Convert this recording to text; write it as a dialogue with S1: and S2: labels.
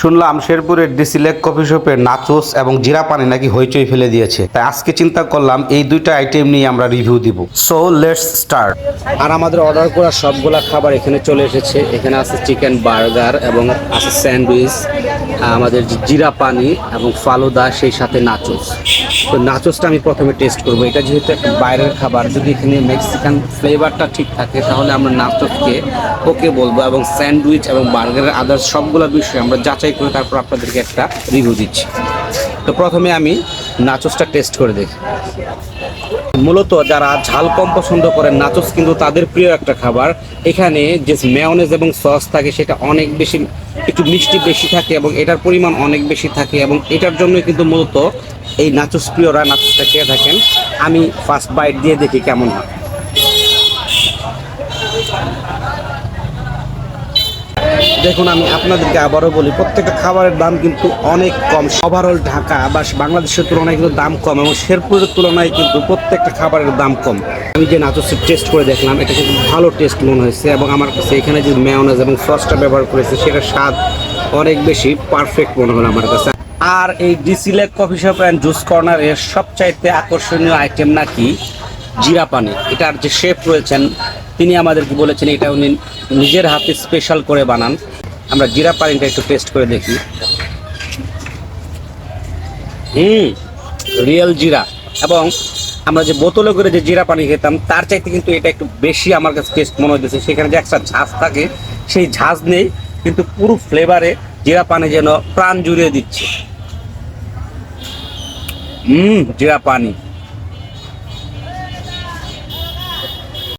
S1: শুনলাম শেরপুরের DC lake coffee শপের নাচোস এবং জিরা পানি নাকি হইচই ফেলে দিয়েছে। তাই আজকে চিন্তা করলাম এই দুইটা আইটেম নিয়ে আমরা রিভিউ দিব। সো লেটস স্টার্ট আর আমাদের অর্ডার করা সবগুলা খাবার এখানে চলে এসেছে। এখানে আছে চিকেন বার্গার এবং আছে স্যান্ডউইচ আমাদের জিরা পানি এবং ফালুদা, সেই সাথে নাচোস তো নাচোসটা আমি প্রথমে টেস্ট করব। এটা যেহেতু একটা বাইরের খাবার, যদি এখানে মেক্সিকান ফ্লেভারটা ঠিক থাকে, তাহলে আমরা নাচোসকে ওকে বলব এবং স্যান্ডউইচ এবং বার্গারের আদার্স সবগুলো বিষয়ে আমরা যাচাই করে তারপর আপনাদেরকে একটা রিভিউ দিচ্ছি। তো প্রথমে আমি নাচোসটা টেস্ট করে দেখি। মূলত যারা ঝাল কম পছন্দ করেন, নাচোস কিন্তু তাদের প্রিয় একটা খাবার। এখানে যে মেয়নেজ এবং সস থাকে, সেটা অনেক বেশি, একটু মিষ্টি বেশি থাকে এবং এটার পরিমাণ অনেক বেশি থাকে এবং এটার জন্যই কিন্তু মূলত এই নাচোস প্রিয়রা নাচোসটা খেয়ে থাকেন। আমি ফার্স্ট বাইট দিয়ে দেখি কেমন হয়। দেখুন, আমি আপনাদেরকে আবারও বলি, প্রত্যেকটা খাবারের দাম কিন্তু অনেক কম। ওভারঅল ঢাকা বা বাংলাদেশের তুলনায় কিন্তু দাম কম এবং শেরপুরের তুলনায় কিন্তু প্রত্যেকটা খাবারের দাম কম। আমি যে নাচসের টেস্ট করে দেখলাম, এটা কিন্তু ভালো টেস্ট মনে হয়েছে এবং আমার কাছে এখানে যে মেয়নেজ এবং সসটা ব্যবহার করেছে, সেটার স্বাদ অনেক বেশি পারফেক্ট মনে হলো আমার কাছে। আর এই DC lake coffee shop and juice কর্নারের সবচাইতে আকর্ষণীয় আইটেম নাকি জিরা পানি। এটার যে শেফ রয়েছেন তিনি আমাদেরকে বলেছেন এটা উনি নিজের হাতে স্পেশাল করে বানান। আমরা জিরা পানিটা একটু টেস্ট করে দেখি। হুম রিয়েল জিরা। এবং আমরা যে বোতলে করে যে জিরা পানি খেতাম, তার চাইতে কিন্তু এটা একটু বেশি আমার কাছে টেস্ট মনে হচ্ছে সেখানে যে একটা ঝাঁজ থাকে, সেই ঝাঁজ নেই, কিন্তু পুরো ফ্লেভারে জিরা পানি যেন প্রাণ জুড়িয়ে দিচ্ছে। হুম, জিরা পানি।